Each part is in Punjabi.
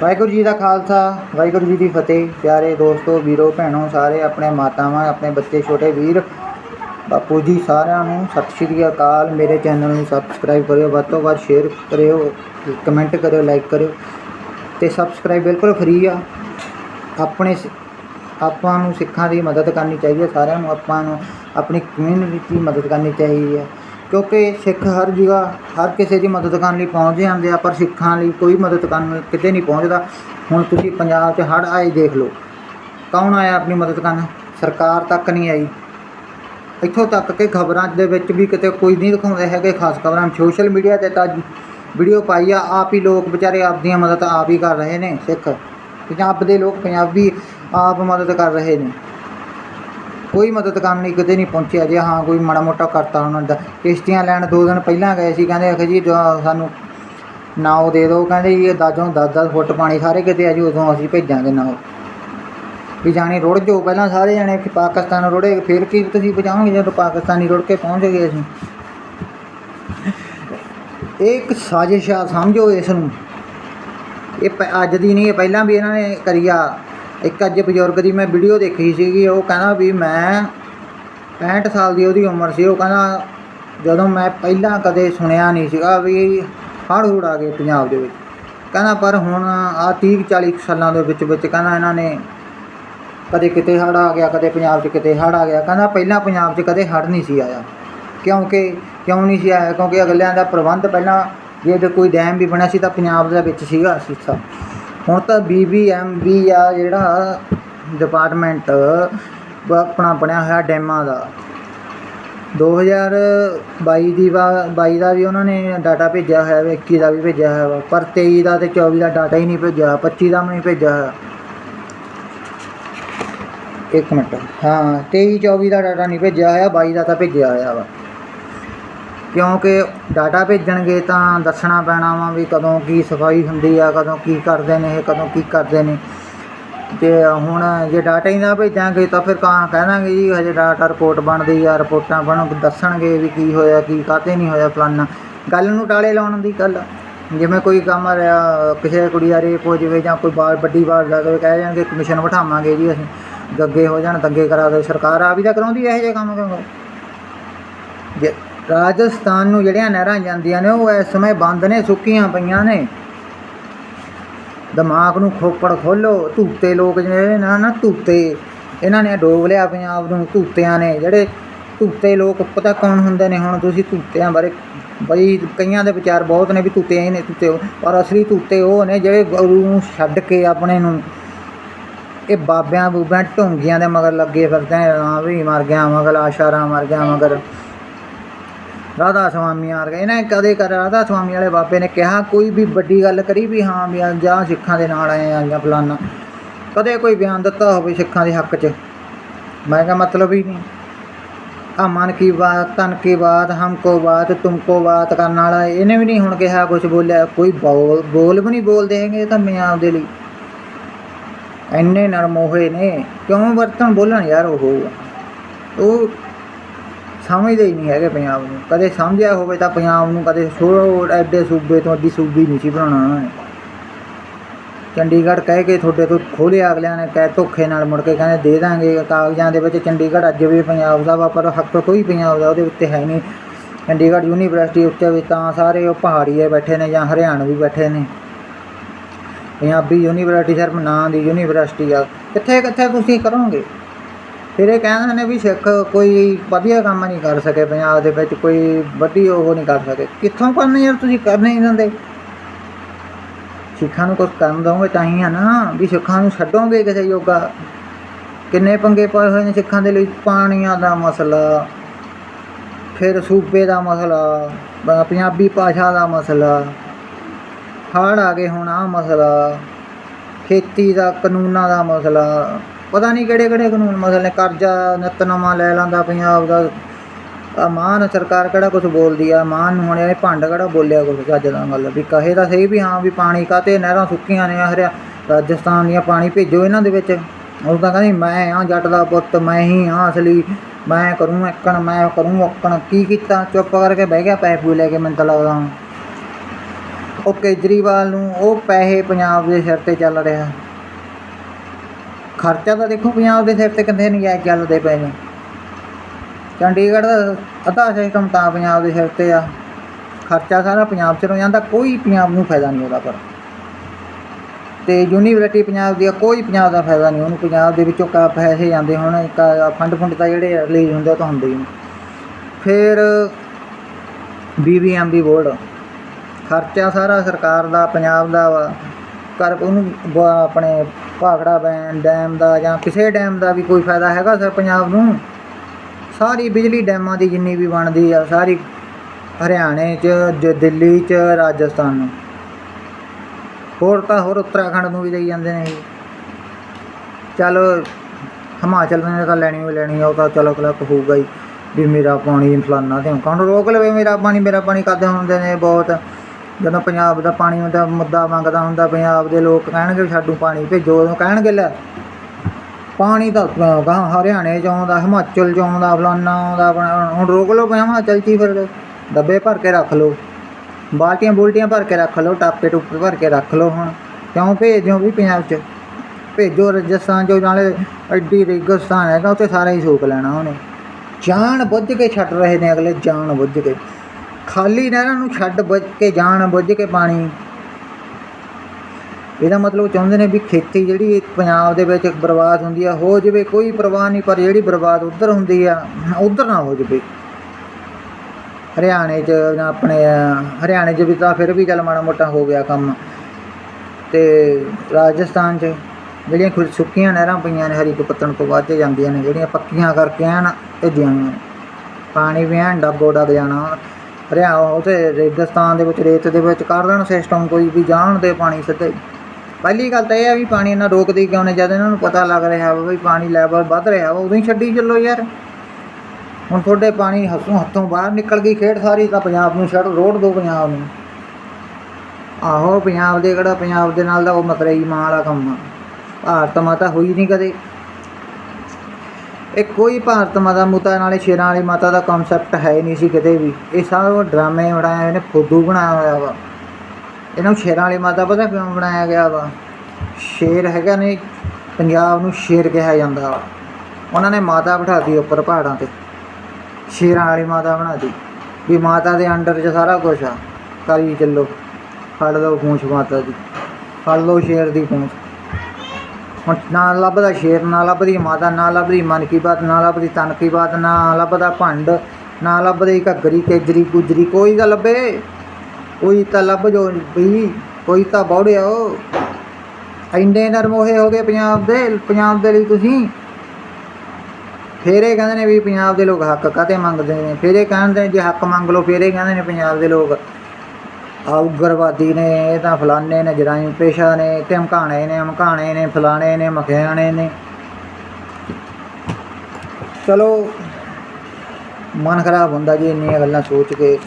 ਵਾਹਿਗੁਰੂ ਜੀ ਦਾ ਖਾਲਸਾ, ਵਾਹਿਗੁਰੂ ਜੀ ਦੀ ਫਤਿਹ। ਪਿਆਰੇ ਦੋਸਤੋ, ਵੀਰੋ, ਭੈਣੋ, ਸਾਰੇ ਆਪਣੇ ਮਾਤਾਵਾਂ, ਆਪਣੇ ਬੱਚੇ, ਛੋਟੇ ਵੀਰ, ਬਾਪੂ ਜੀ ਸਾਰਿਆਂ ਨੂੰ ਸਤਿ ਸ਼੍ਰੀ ਅਕਾਲ। ਮੇਰੇ ਚੈਨਲ ਨੂੰ ਸਬਸਕ੍ਰਾਈਬ ਕਰਿਓ, ਵੱਧ ਤੋਂ ਵੱਧ ਸ਼ੇਅਰ ਕਰਿਓ ਕਮੈਂਟ ਕਰਿਓ ਲਾਈਕ ਕਰਿਓ। ਤੇ ਸਬਸਕ੍ਰਾਈਬ ਬਿਲਕੁਲ ਫ੍ਰੀ ਆ। ਆਪਣੇ ਸ- ਆਪਾਂ ਨੂੰ ਸਿੱਖਾਂ ਦੀ ਮਦਦ ਕਰਨੀ ਚਾਹੀਦੀ ਹੈ ਸਾਰਿਆਂ ਨੂੰ ਆਪਾਂ ਨੂੰ, ਆਪਣੀ ਕਮਿਊਨਿਟੀ ਦੀ ਮਦਦ ਕਰਨੀ ਚਾਹੀਦੀ ਹੈ ਕਿਉਂਕਿ ਸਿੱਖ ਹਰ ਜਗ੍ਹਾ, ਹਰ ਕਿਸੇ ਦੀ ਮਦਦ ਕਰਨ ਲਈ ਪਹੁੰਚ ਜਾਂਦੇ ਆ, ਪਰ ਸਿੱਖਾਂ ਲਈ ਕੋਈ ਮਦਦ ਕਰਨ ਕਿਤੇ ਨਹੀਂ ਪਹੁੰਚਦਾ। ਹੁਣ ਤੁਸੀਂ ਪੰਜਾਬ 'ਚ ਹੜ੍ਹ ਆਏ, ਦੇਖ ਲਓ। ਕੌਣ ਆਇਆ ਆਪਣੀ ਮਦਦ ਕਰਨ? ਸਰਕਾਰ ਤੱਕ ਨਹੀਂ ਆਈ। ਇੱਥੋਂ ਤੱਕ ਕਿ ਖਬਰਾਂ ਦੇ ਵਿੱਚ ਵੀ ਕਿਤੇ ਕੋਈ ਨਹੀਂ ਦਿਖਾਉਂਦੇ ਹੈਗੇ, ਖਾਸ ਖਬਰਾਂ ਸੋਸ਼ਲ ਮੀਡੀਆ ਤੇ ਤਾਂ ਵੀਡੀਓ ਪਾਈ ਆ, ਆਪ ਹੀ ਲੋਕ ਵਿਚਾਰੇ ਆਪ ਦੀਆਂ ਮਦਦ ਆਪ ਹੀ ਕਰ ਰਹੇ ਨੇ ਸਿੱਖ। ਪੰਜਾਬ ਦੇ ਲੋਕ ਪੰਜਾਬੀ ਆਪ ਮਦਦ ਕਰ ਰਹੇ ਨੇ। ਕੋਈ ਮਦਦ ਕਰਨ ਲਈ ਕਿਤੇ ਨਹੀਂ ਪਹੁੰਚਿਆ ਜੇ ਹਾਂ ਕੋਈ ਮਾੜਾ ਮੋਟਾ ਕਰਤਾ ਉਹਨਾਂ ਦਾ। ਕਿਸ਼ਤੀਆਂ ਲੈਣ ਦੋ ਦਿਨ ਪਹਿਲਾਂ ਗਏ ਸੀ, ਕਹਿੰਦੇ ਅਖੇ ਜੀ ਸਾਨੂੰ ਨਾਓ ਦੇ ਦਿਓ। ਕਹਿੰਦੇ ਜੀ ਦਾਜੋਂ 10-10 ਫੁੱਟ ਪਾਣੀ ਸਾਰੇ ਕਿਤੇ ਆ ਜੀ, ਉਦੋਂ ਅਸੀਂ ਭੇਜਾਂਗੇ ਨਾਓ ਵੀ ਜਾਣੀ ਰੁੜ ਜਾਓ, ਪਹਿਲਾਂ ਸਾਰੇ ਜਾਣੇ ਕਿ ਪਾਕਿਸਤਾਨ ਰੁੜੇ, ਫਿਰ ਕੀ ਤੁਸੀਂ ਬਚਾਓਗੇ ਜਦੋਂ ਪਾਕਿਸਤਾਨੀ ਰੁੜ ਕੇ ਪਹੁੰਚ ਗਏ ਅਸੀਂ? ਇਹ ਇੱਕ ਸਾਜ਼ਿਸ਼ ਆ, ਸਮਝੋ ਇਸ ਨੂੰ। ਇਹ ਅੱਜ ਦੀ ਨਹੀਂ, ਇਹ ਪਹਿਲਾਂ ਵੀ ਇਹਨਾਂ ਨੇ ਕਰੀਆ ਇੱਕ ਅੱਜ ਬਜ਼ੁਰਗ ਦੀ ਮੈਂ ਵੀਡੀਓ ਦੇਖੀ ਸੀਗੀ, ਉਹ ਕਹਿੰਦਾ ਵੀ ਮੈਂ 65 ਸਾਲ ਦੀ ਉਹਦੀ ਉਮਰ ਸੀ, ਉਹ ਕਹਿੰਦਾ ਜਦੋਂ ਮੈਂ ਪਹਿਲਾਂ ਕਦੇ ਸੁਣਿਆ ਨਹੀਂ ਸੀਗਾ ਵੀ ਹੜ੍ਹ ਹੁੜ ਆ ਗਏ ਪੰਜਾਬ ਦੇ ਵਿੱਚ। ਕਹਿੰਦਾ ਪਰ ਹੁਣ ਆ 30 40 ਸਾਲਾਂ ਦੇ ਵਿੱਚ ਵਿੱਚ ਕਹਿੰਦਾ ਇਹਨਾਂ ਨੇ ਕਦੇ ਕਿਤੇ ਹੜ੍ਹ ਆ ਗਿਆ, ਕਦੇ ਪੰਜਾਬ 'ਚ ਕਿਤੇ ਹੜ੍ਹ ਆ ਗਿਆ। ਕਹਿੰਦਾ ਪਹਿਲਾਂ ਪੰਜਾਬ 'ਚ ਕਦੇ ਹੜ੍ਹ ਨਹੀਂ ਸੀ ਆਇਆ। ਕਿਉਂਕਿ, ਕਿਉਂ ਨਹੀਂ ਸੀ ਆਇਆ? ਕਿਉਂਕਿ ਅਗਲਿਆਂ ਦਾ ਪ੍ਰਬੰਧ ਪਹਿਲਾਂ ਜੇ ਕੋਈ ਡੈਮ ਵੀ ਬਣਿਆ ਸੀ ਤਾਂ ਪੰਜਾਬ ਦੇ ਵਿੱਚ ਸੀਗਾ ਹਿੱਸਾ ਹੁਣ ਤਾਂ ਬੀਬੀਐਮਬੀ ਆ ਜਿਹੜਾ ਡਿਪਾਰਟਮੈਂਟ ਆਪਣਾ ਬਣਿਆ ਹੋਇਆ ਡੈਮਾਂ ਦਾ। 2022 ਦੀ ਵਾ 22 ਦਾ ਵੀ ਉਹਨਾਂ ਨੇ ਡਾਟਾ ਭੇਜਿਆ ਹੋਇਆ ਵਾ 21 ਦਾ ਵੀ ਭੇਜਿਆ ਹੋਇਆ ਵਾ, ਪਰ 23 ਦਾ ਤੇ 24 ਦਾ ਡਾਟਾ ਹੀ ਨਹੀਂ ਭੇਜਿਆ 25 ਦਾ ਵੀ ਨਹੀਂ ਭੇਜਿਆ ਹੋਇਆ। ਇੱਕ ਮਿੰਟ, ਹਾਂ 23 24 ਦਾ ਡਾਟਾ ਨਹੀਂ ਭੇਜਿਆ ਹੋਇਆ 22 ਦਾ ਤਾਂ ਭੇਜਿਆ ਹੋਇਆ ਵਾ। ਕਿਉਂਕਿ ਡਾਟਾ ਭੇਜਣਗੇ ਤਾਂ ਦੱਸਣਾ ਪੈਣਾ ਵਾ ਵੀ ਕਦੋਂ ਕੀ ਸਫ਼ਾਈ ਹੁੰਦੀ ਆ, ਕਦੋਂ ਕੀ ਕਰਦੇ ਨੇ ਇਹ, ਕਦੋਂ ਕੀ ਕਰਦੇ ਨੇ। ਤੇ ਹੁਣ ਜੇ ਡਾਟਾ ਹੀ ਨਾ ਭੇਜਾਂਗੇ ਤਾਂ ਫਿਰ ਕਾਂ ਕਹਿ ਦਾਂਗੇ ਜੀ, ਹਜੇ ਡਾਟਾ ਰਿਪੋਰਟ ਬਣਦੀ ਆ, ਰਿਪੋਰਟਾਂ ਬਣ, ਦੱਸਣਗੇ ਵੀ ਕੀ ਹੋਇਆ, ਕੀ ਕਾਤੇ ਨਹੀਂ ਹੋਇਆ ਫਲਾਨਾ। ਗੱਲ ਨੂੰ ਟਾਲੇ ਲਾਉਣ ਦੀ ਗੱਲ ਜਿਵੇਂ ਕੋਈ ਕੰਮ ਰਿਹਾ, ਕਿਸੇ ਕੁੜੀ ਦਾ ਰੇਪ ਹੋ ਜਾਵੇ ਜਾਂ ਕੋਈ ਬਾਲ, ਵੱਡੀ ਬਾਲ ਲੱਗ ਜਾਵੇ, ਕਹਿ ਜਾਣਗੇ ਕਮਿਸ਼ਨ ਬਿਠਾਵਾਂਗੇ ਜੀ ਅਸੀਂ। ਗੱਗੇ ਹੋ ਜਾਣ ਦੰਗੇ ਕਰਾ ਦੇ ਸਰਕਾਰ ਆ ਵੀ ਤਾਂ ਕਰਾਉਂਦੀ ਇਹੋ ਜਿਹੇ ਕੰਮ ਕਿਉਂ? ਰਾਜਸਥਾਨ ਨੂੰ ਜਿਹੜੀਆਂ ਨਹਿਰਾਂ ਜਾਂਦੀਆਂ ਨੇ, ਉਹ ਇਸ ਸਮੇਂ ਬੰਦ ਨੇ, ਸੁੱਕੀਆਂ ਪਈਆਂ ਨੇ। ਦਿਮਾਗ ਨੂੰ ਖੋਪੜ ਖੋਲੋ ਧੂਤੇ ਲੋਕ ਜਿਹੜੇ ਨਾ ਨਾ ਧੂਤੇ। ਇਹਨਾਂ ਨੇ ਡੋਬ ਲਿਆ ਪੰਜਾਬ ਨੂੰ, ਧੂਤਿਆਂ ਨੇ। ਜਿਹੜੇ ਧੂਤੇ ਲੋਕ ਪਤਾ ਕੌਣ ਹੁੰਦੇ ਨੇ ਹੁਣ? ਤੁਸੀਂ ਧੂਤਿਆਂ ਬਾਰੇ ਬਈ ਕਈਆਂ ਦੇ ਵਿਚਾਰ ਬਹੁਤ ਨੇ ਵੀ ਧੂਤੇ ਇਹ ਨੇ, ਧੂਤੇ ਪਰ ਅਸਲੀ ਧੂਤੇ ਉਹ ਨੇ ਜਿਹੜੇ ਗੁਰੂ ਨੂੰ ਛੱਡ ਕੇ ਆਪਣੇ ਨੂੰ ਇਹ ਬਾਬਿਆਂ ਬੂਬਿਆਂ ਢੋਂਗੀਆਂ ਦੇ ਮਗਰ ਲੱਗੇ ਫਿਰਦੇ ਨੇ ਵੀ ਮਰ ਗਿਆ ਮਗਰ, ਆਸ਼ਾਰਾ ਮਰ ਗਿਆ ਮਗਰ। ਰਾਧਾ ਸੁਆਮੀ ਆ ਇਹਨਾਂ ਕਦੇ ਕਰ ਰਾਧਾ ਸੁਆਮੀ ਵਾਲੇ ਬਾਬੇ ਨੇ ਕਿਹਾ, ਕੋਈ ਵੀ ਵੱਡੀ ਗੱਲ ਕਰੀ ਵੀ ਹਾਂ ਵੀ ਜਾਂ ਸਿੱਖਾਂ ਦੇ ਨਾਲ ਆਏ ਆ ਜਾਂ ਫਲਾਨਾ। ਕਦੇ ਕੋਈ ਬਿਆਨ ਦਿੱਤਾ ਹੋਵੇ ਸਿੱਖਾਂ ਦੇ ਹੱਕ 'ਚ। ਮੈਂ ਕਿਹਾ, ਮਤਲਬ ਹੀ ਨਹੀਂ। ਆ ਮਨ ਕੀ ਬਾਤ, ਤਨ ਕੀ ਬਾਤ ਹਮਕੋ ਬਾਤ ਤੁਮਕੋ ਬਾਤ ਕਰਨ ਵਾਲਾ ਇਹਨੇ ਵੀ ਨਹੀਂ ਹੁਣ ਕਿਹਾ ਕੁਝ ਬੋਲਿਆ। ਕੋਈ ਬੋਲ ਬੋਲ ਵੀ ਨਹੀਂ ਬੋਲਦੇ ਹੈਗੇ ਇਹ ਤਾਂ ਪੰਜਾਬ ਦੇ ਲਈ। ਇੰਨੇ ਨਰਮੋਹੇ ਨੇ। ਕਿਉਂ ਵਰਤਣ ਬੋਲਣ ਯਾਰ ਉਹ? ਉਹ ਸਮਝਦੇ ਹੀ ਨਹੀਂ ਹੈਗੇ ਪੰਜਾਬ ਨੂੰ। ਕਦੇ ਸਮਝਿਆ ਹੋਵੇ ਤਾਂ ਪੰਜਾਬ ਨੂੰ, ਕਦੇ ਛੋੜ ਐਡੇ ਸੂਬੇ ਤੋਂ ਅੱਡੀ ਸੂਬੀ ਨਹੀਂ ਸੀ ਬਣਾਉਣਾ। ਉਹਨਾਂ ਨੇ ਚੰਡੀਗੜ੍ਹ ਕਹਿ ਕੇ ਤੁਹਾਡੇ ਤੋਂ ਖੋਲਿਆ ਅਗਲਿਆਂ ਨੇ, ਕਹਿ ਧੋਖੇ ਨਾਲ ਮੁੜ ਕੇ ਕਹਿੰਦੇ ਦੇ ਦਾਂਗੇ ਕਾਗਜ਼ਾਂ ਦੇ ਵਿੱਚ। ਚੰਡੀਗੜ੍ਹ ਅੱਜ ਵੀ ਪੰਜਾਬ ਦਾ ਵਾ, ਪਰ ਹੱਕ ਕੋਈ ਪੰਜਾਬ ਦਾ ਉਹਦੇ ਉੱਤੇ ਹੈ ਨਹੀਂ। ਚੰਡੀਗੜ੍ਹ ਯੂਨੀਵਰਸਿਟੀ ਉੱਤੇ ਵੀ ਤਾਂ ਸਾਰੇ ਉਹ ਪਹਾੜੀਏ ਬੈਠੇ ਨੇ ਜਾਂ ਹਰਿਆਣਵੀ ਬੈਠੇ ਨੇ। ਪੰਜਾਬੀ ਯੂਨੀਵਰਸਿਟੀ ਸਿਰਫ ਨਾਂ ਦੀ ਯੂਨੀਵਰਸਿਟੀ ਆ। ਕਿੱਥੇ ਕਿੱਥੇ ਤੁਸੀਂ ਕਰੋਗੇ? ਫਿਰ ਇਹ ਕਹਿੰਦੇ ਨੇ ਵੀ ਸਿੱਖ ਕੋਈ ਵਧੀਆ ਕੰਮ ਨਹੀਂ ਕਰ ਸਕੇ ਪੰਜਾਬ ਦੇ ਵਿੱਚ, ਕੋਈ ਵੱਡੀ ਉਹ ਨਹੀਂ ਕਰ ਸਕੇ। ਕਿੱਥੋਂ ਕਰਨੇ ਯਾਰ ਤੁਸੀਂ ਕਰਨੇ ਹੀ ਦਿੰਦੇ ਸਿੱਖਾਂ ਨੂੰ ਕੁਝ ਕਰਨ ਦੋਗੇ ਤਾਂ ਹੀ ਆ ਨਾ, ਵੀ ਸਿੱਖਾਂ ਨੂੰ ਛੱਡੋਗੇ ਕਿਸੇ ਯੋਗਾ। ਕਿੰਨੇ ਪੰਗੇ ਪਏ ਹੋਏ ਨੇ ਸਿੱਖਾਂ ਦੇ ਲਈ? ਪਾਣੀਆਂ ਦਾ ਮਸਲਾ, ਫਿਰ ਸੂਬੇ ਦਾ ਮਸਲਾ ਪੰਜਾਬੀ ਭਾਸ਼ਾ ਦਾ ਮਸਲਾ, ਹੜ੍ਹ ਆ ਗਏ ਹੁਣ ਆ ਮਸਲਾ, ਖੇਤੀ ਦਾ ਕਾਨੂੰਨਾਂ ਦਾ ਮਸਲਾ। ਪਤਾ ਨਹੀਂ ਕਿਹੜੇ ਕਿਹੜੇ ਕਾਨੂੰਨ ਮਸਲੇ ਨੇ ਕਰਜ਼ਾ ਨਿੱਤ ਲੈ ਲੈਂਦਾ ਪੰਜਾਬ ਦਾ ਮਾਨ ਸਰਕਾਰ ਕਿਹੜਾ ਕੁਝ ਬੋਲਦੀ ਆ? ਮਾਨ ਨੂੰ ਹੁਣ ਇਹ ਭੰਡ ਕਿਹੜਾ ਬੋਲਿਆ ਕੁਝ ਅੱਜ ਦਾ ਗੱਲ? ਵੀ ਕਹੇ ਤਾਂ ਸਹੀ ਵੀ ਹਾਂ, ਵੀ ਪਾਣੀ ਕਾਤੇ ਨਹਿਰਾਂ ਸੁੱਕੀਆਂ ਨੇ ਹਰਿਆ ਰਾਜਸਥਾਨ ਦੀਆਂ ਪਾਣੀ ਭੇਜੋ ਇਹਨਾਂ ਦੇ ਵਿੱਚ। ਉਹ ਤਾਂ ਕਹਿੰਦੀ, ਮੈਂ ਆ ਜੱਟ ਦਾ ਪੁੱਤ, ਮੈਂ ਹੀ ਆ ਅਸਲੀ। ਮੈਂ ਕਰੂੰ ਇੱਕਣ, ਮੈਂ ਕਰੂੰ ਔਕਣ। ਕੀ ਕੀਤਾ? ਚੁੱਪ ਕਰਕੇ ਬਹਿ ਗਿਆ ਪੈਪੂ ਲੈ ਕੇ, ਮੈਨੂੰ ਤਾਂ ਲੱਗਦਾ। ਹੁਣ ਉਹ ਕੇਜਰੀਵਾਲ ਨੂੰ ਉਹ ਪੈਸੇ ਪੰਜਾਬ ਦੇ ਸਿਰ ਤੇ ਚੱਲ ਰਿਹਾ। ਖਰਚਾ ਤਾਂ ਦੇਖੋ ਪੰਜਾਬ ਦੇ ਸਿਰ ਤੇ ਕਿੰਨੇ ਨਜਾਇਜ਼ ਚੱਲਦੇ ਪਏ ਨੇ ਚੰਡੀਗੜ੍ਹ ਦਾ ਅੱਧਾ ਸਿਸਟਮ ਤਾਂ ਪੰਜਾਬ ਦੇ ਸਿਰ ਤੇ ਆ। ਖਰਚਾ ਸਾਰਾ ਪੰਜਾਬ 'ਚ ਜਾਂਦਾ ਕੋਈ ਪੰਜਾਬ ਨੂੰ ਫਾਇਦਾ ਨਹੀਂ ਉਹਦਾ ਪਰ। ਤੇ ਯੂਨੀਵਰਸਿਟੀ ਪੰਜਾਬ ਦੀ ਆ, ਕੋਈ ਪੰਜਾਬ ਦਾ ਫਾਇਦਾ ਨਹੀਂ ਉਹਨੂੰ ਪੰਜਾਬ ਦੇ ਵਿੱਚੋਂ ਕਾ ਪੈਸੇ ਜਾਂਦੇ ਹੁਣ ਫੰਡ ਫੰਡ ਤਾਂ ਜਿਹੜੇ ਰਿਲੀਜ਼ ਹੁੰਦੇ ਉਹ ਤਾਂ ਹੁੰਦੇ ਹੀ ਨਹੀਂ। ਫਿਰ ਬੀਬੀਐਮਬੀ ਬੋਰਡ। ਖਰਚਾ ਸਾਰਾ ਸਰਕਾਰ ਦਾ ਪੰਜਾਬ ਦਾ ਵਾ। ਕਰ ਉਹਨੂੰ ਆਪਣੇ ਭਾਖੜਾ ਬੈਨ ਡੈਮ ਦਾ ਜਾਂ ਕਿਸੇ ਡੈਮ ਦਾ ਵੀ ਕੋਈ ਫਾਇਦਾ ਹੈਗਾ ਸਰ ਪੰਜਾਬ ਨੂੰ? ਸਾਰੀ ਬਿਜਲੀ ਡੈਮਾਂ ਦੀ ਜਿੰਨੀ ਵੀ ਬਣਦੀ ਆ, ਸਾਰੀ ਹਰਿਆਣੇ 'ਚ, ਜ, ਦਿੱਲੀ 'ਚ, ਰਾਜਸਥਾਨ ਨੂੰ। ਹੋਰ ਤਾਂ ਹੋਰ ਉੱਤਰਾਖੰਡ ਨੂੰ ਵੀ ਦੇਈ ਜਾਂਦੇ ਨੇ ਇਹ ਚਲ ਹਿਮਾਚਲ ਨੇ ਤਾਂ ਲੈਣੀ ਹੋਈ ਲੈਣੀ ਆ, ਉਹ ਤਾਂ ਚਲੋ ਕਲੱਕ ਹੋਊਗਾ ਹੀ, ਵੀ ਮੇਰਾ ਪਾਣੀ ਫਲਾਨਾ ਤੇ ਕੌਣ ਰੋਕ ਲਵੇ ਮੇਰਾ ਪਾਣੀ ਮੇਰਾ ਪਾਣੀ ਕਰਦੇ ਹੁੰਦੇ ਨੇ ਬਹੁਤ। ਜਦੋਂ ਪੰਜਾਬ ਦਾ ਪਾਣੀ ਦਾ ਮੁੱਦਾ ਮੰਗਦਾ ਹੁੰਦਾ, ਪੰਜਾਬ ਦੇ ਲੋਕ ਕਹਿਣਗੇ ਵੀ ਪਾਣੀ ਭੇਜੋ ਉਦੋਂ ਕਹਿਣਗੇ ਲੈ, ਪਾਣੀ ਤਾਂ ਗਾਂ ਹਰਿਆਣੇ ਚ ਆਉਂਦਾ, ਹਿਮਾਚਲ ਚ ਆਉਂਦਾ, ਫਲਾਨਾ ਆਉਂਦਾ, ਆਪਣਾ ਹੁਣ ਰੋਕ ਲਓ ਪਿਆ ਹਿਮਾਚਲ ਚ ਫਿਰ ਡੱਬੇ ਭਰ ਕੇ ਰੱਖ ਲਓ, ਬਾਲਟੀਆਂ ਬੁਲਟੀਆਂ ਭਰ ਕੇ ਰੱਖ ਲਓ, ਟਾਪੇ ਟੁੱਪੇ ਭਰ ਕੇ ਰੱਖ ਲਓ ਹੁਣ, ਕਿਉਂ ਭੇਜਦੇ ਹੋ ਵੀ ਪੰਜਾਬ ਚ? ਭੇਜੋ ਰਾਜਸਥਾਨ ਜੋ ਨਾਲੇ ਐਡੀ ਰੇਗਿਸਤਾਨ ਹੈਗਾ, ਉੱਥੇ ਸਾਰਾ ਹੀ ਸੋਕ ਲੈਣਾ ਉਹਨੇ। ਜਾਣ ਬੁੱਝ ਕੇ ਛੱਡ ਰਹੇ ਨੇ ਅਗਲੇ, ਜਾਣ ਬੁੱਝ ਕੇ। ਖਾਲੀ ਨਹਿਰਾਂ ਨੂੰ ਛੱਡ ਬੁੱਝ ਕੇ, ਜਾਣ ਬੁੱਝ ਕੇ ਪਾਣੀ। ਇਹਦਾ ਮਤਲਬ ਚਾਹੁੰਦੇ ਨੇ ਵੀ ਖੇਤੀ ਜਿਹੜੀ ਪੰਜਾਬ ਦੇ ਵਿੱਚ ਬਰਬਾਦ ਹੁੰਦੀ ਆ, ਹੋ ਜਾਵੇ, ਕੋਈ ਪਰਵਾਹ ਨਹੀਂ, ਪਰ ਜਿਹੜੀ ਬਰਬਾਦ ਉੱਧਰ ਹੁੰਦੀ ਆ, ਉੱਧਰ ਨਾ ਹੋ ਜਾਵੇ। ਹਰਿਆਣੇ 'ਚ ਜਾਂ ਆਪਣੇ, ਹਰਿਆਣੇ 'ਚ ਵੀ ਤਾਂ ਫਿਰ ਵੀ ਚੱਲ ਮਾੜਾ ਮੋਟਾ ਹੋ ਗਿਆ ਕੰਮ। ਤੇ ਰਾਜਸਥਾਨ 'ਚ ਜਿਹੜੀਆਂ ਖੁਦ ਸੁੱਕੀਆਂ ਨਹਿਰਾਂ ਪਈਆਂ ਨੇ ਹਰੀਕ ਪੱਤਣ ਤੋਂ ਬਾਅਦ ਜਾਂਦੀਆਂ ਨੇ, ਜਿਹੜੀਆਂ ਪੱਕੀਆਂ ਕਰਕੇ ਐਨ ਭੇਜੀਆਂ ਹੋਈਆਂ ਨੇ। ਪਾਣੀ ਵੀ ਐਨ ਡੱਗੋ ਡੱਗ ਜਾਣਾ। ਹਰਿਆ ਉਥੇ ਰੇਗਿਸਤਾਨ ਦੇ ਵਿੱਚ, ਰੇਤ ਦੇ ਵਿੱਚ ਕਰ ਦੇਣ ਸਿਸਟਮ ਕੋਈ ਵੀ, ਜਾਣ ਦੇ ਪਾਣੀ ਸਿੱਧੇ ਪਹਿਲੀ ਗੱਲ ਤਾਂ ਇਹ ਆ ਵੀ ਪਾਣੀ ਇਹਨਾਂ ਰੋਕਦੇ ਕਿਉਂ ਨੇ ਜਦ ਇਹਨਾਂ ਨੂੰ ਪਤਾ ਲੱਗ ਰਿਹਾ ਵਾ ਵੀ ਪਾਣੀ ਲੈਵਲ ਵੱਧ ਰਿਹਾ ਵਾ, ਉਦੋਂ ਹੀ ਛੱਡੀ ਚੱਲੋ ਯਾਰ। ਹੁਣ ਤੁਹਾਡੇ ਪਾਣੀ ਹੱਥੋਂ ਹੱਥੋਂ ਬਾਹਰ ਨਿਕਲ ਗਈ, ਖੇਡ ਸਾਰੀ ਤਾਂ ਪੰਜਾਬ ਨੂੰ ਛੱਡ ਰੋੜ ਦੋ ਪੰਜਾਬ ਨੂੰ। ਆਹੋ, ਪੰਜਾਬ ਦੇ ਕਿਹੜਾ ਪੰਜਾਬ ਦੇ ਨਾਲ ਦਾ ਉਹ ਮਤਰੇਈ ਮਾਂ ਵਾਲਾ ਕੰਮ। ਆ ਭਾਰਤ ਮਾਤਾ ਹੋਈ ਨਹੀਂ ਕਦੇ। ਇਹ ਕੋਈ ਭਾਰਤ ਮਾਤਾ ਮੂਤਾ ਨਾਲੇ ਸ਼ੇਰਾਂ ਵਾਲੀ ਮਾਤਾ ਦਾ ਕਨਸੈਪਟ ਹੈ ਹੀ ਨਹੀਂ ਸੀ ਕਿਤੇ ਵੀ। ਇਹ ਸਭ ਡਰਾਮੇ ਬਣਾਏ ਹੋਏ ਨੇ, ਫੁੱਦੂ ਬਣਾਇਆ ਹੋਇਆ ਵਾ। ਇਹਨਾਂ ਨੂੰ ਸ਼ੇਰਾਂ ਵਾਲੀ ਮਾਤਾ ਪਤਾ ਕਿਉਂ ਬਣਾਇਆ ਗਿਆ ਵਾ? ਸ਼ੇਰ ਹੈਗਾ ਨੇ, ਪੰਜਾਬ ਨੂੰ ਸ਼ੇਰ ਕਿਹਾ ਜਾਂਦਾ ਵਾ। ਉਹਨਾਂ ਨੇ ਮਾਤਾ ਬਿਠਾਤੀ ਉੱਪਰ ਪਹਾੜਾਂ ਤੇ। ਸ਼ੇਰਾਂ ਵਾਲੀ ਮਾਤਾ ਬਣਾਤੀ। ਵੀ ਮਾਤਾ ਦੇ ਅੰਡਰ 'ਚ ਸਾਰਾ ਕੁਝ ਆ। ਕਰੀ ਚੱਲੋ। ਫੜ ਲਓ ਪੂੰਛ ਮਾਤਾ ਦੀ। ਫੜ ਲਓ ਸ਼ੇਰ ਦੀ ਪੂੰਛ। ਹੁਣ ਨਾ ਲੱਭਦਾ ਸ਼ੇਰ, ਨਾ ਲੱਭਦੀ ਮਾਤਾ, ਨਾ ਲੱਭਦੀ ਮਨ ਕੀ ਬਾਤ, ਨਾ ਲੱਭਦੀ ਤਨ ਕੀ ਬਾਤ, ਨਾ ਲੱਭਦਾ ਭੰਡ, ਨਾ ਲੱਭਦੀ ਘੱਗਰੀ, ਕੇਜਰੀ, ਗੁਜਰੀ, ਕੋਈ ਤਾਂ ਲੱਭੇ। ਕੋਈ ਤਾਂ ਲੱਭ ਜੋ ਬਈ ਕੋਈ ਤਾਂ ਬੌੜਿਓ। ਇੰਨੇ ਨਰਮੋਹੇ ਹੋ ਗਏ ਪੰਜਾਬ ਦੇ ਪੰਜਾਬ ਦੇ ਲਈ ਤੁਸੀਂ। ਫਿਰ ਇਹ ਕਹਿੰਦੇ ਨੇ ਵੀ ਪੰਜਾਬ ਦੇ ਲੋਕ ਹੱਕ ਕਾਤੇ ਮੰਗਦੇ ਨੇ? ਫਿਰ ਇਹ ਕਹਿੰਦੇ ਨੇ ਜੇ ਹੱਕ ਮੰਗ ਲਓ, ਫਿਰ ਇਹ ਕਹਿੰਦੇ ਨੇ ਪੰਜਾਬ ਦੇ ਲੋਕ ਆ ਉਗਰਵਾਦੀ ਨੇ, ਇਹ ਤਾਂ ਫਲਾਣੇ ਨੇ, ਜਰਾਈਮ ਪੇਸ਼ਾ ਨੇ ਧਮਕਾਣੇ ਨੇ ਹਮਕਾਣੇ ਨੇ, ਫਲਾਣੇ ਨੇ, ਮਖਿਆਣੇ ਨੇ। ਚਲੋ, ਮਨ ਖਰਾਬ ਹੁੰਦਾ ਜੀ, ਇੰਨੀਆਂ ਗੱਲਾਂ ਸੋਚ ਕੇ।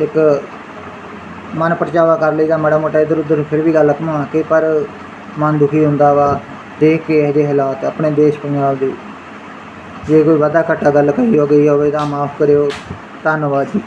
ਇੱਕ ਮਨ ਪਰਚਾਵਾ ਕਰ ਲਈਦਾ ਮਾੜਾ ਮੋਟਾ, ਇਧਰ ਉਧਰ ਫਿਰ ਵੀ ਗੱਲ ਘੁਮਾ ਕੇ, ਪਰ ਮਨ ਦੁਖੀ ਹੁੰਦਾ ਵਾ, ਦੇਖ ਕੇ ਇਹੋ ਜਿਹੇ ਹਾਲਾਤ ਆਪਣੇ ਦੇਸ਼ ਪੰਜਾਬ ਦੇ। ਜੇ ਕੋਈ ਵਾਧਾ ਘਾਟਾ ਗੱਲ ਕਹੀ ਹੋ ਗਈ ਹੋਵੇ ਤਾਂ ਮਾਫ ਕਰਿਓ, ਧੰਨਵਾਦ ਜੀ।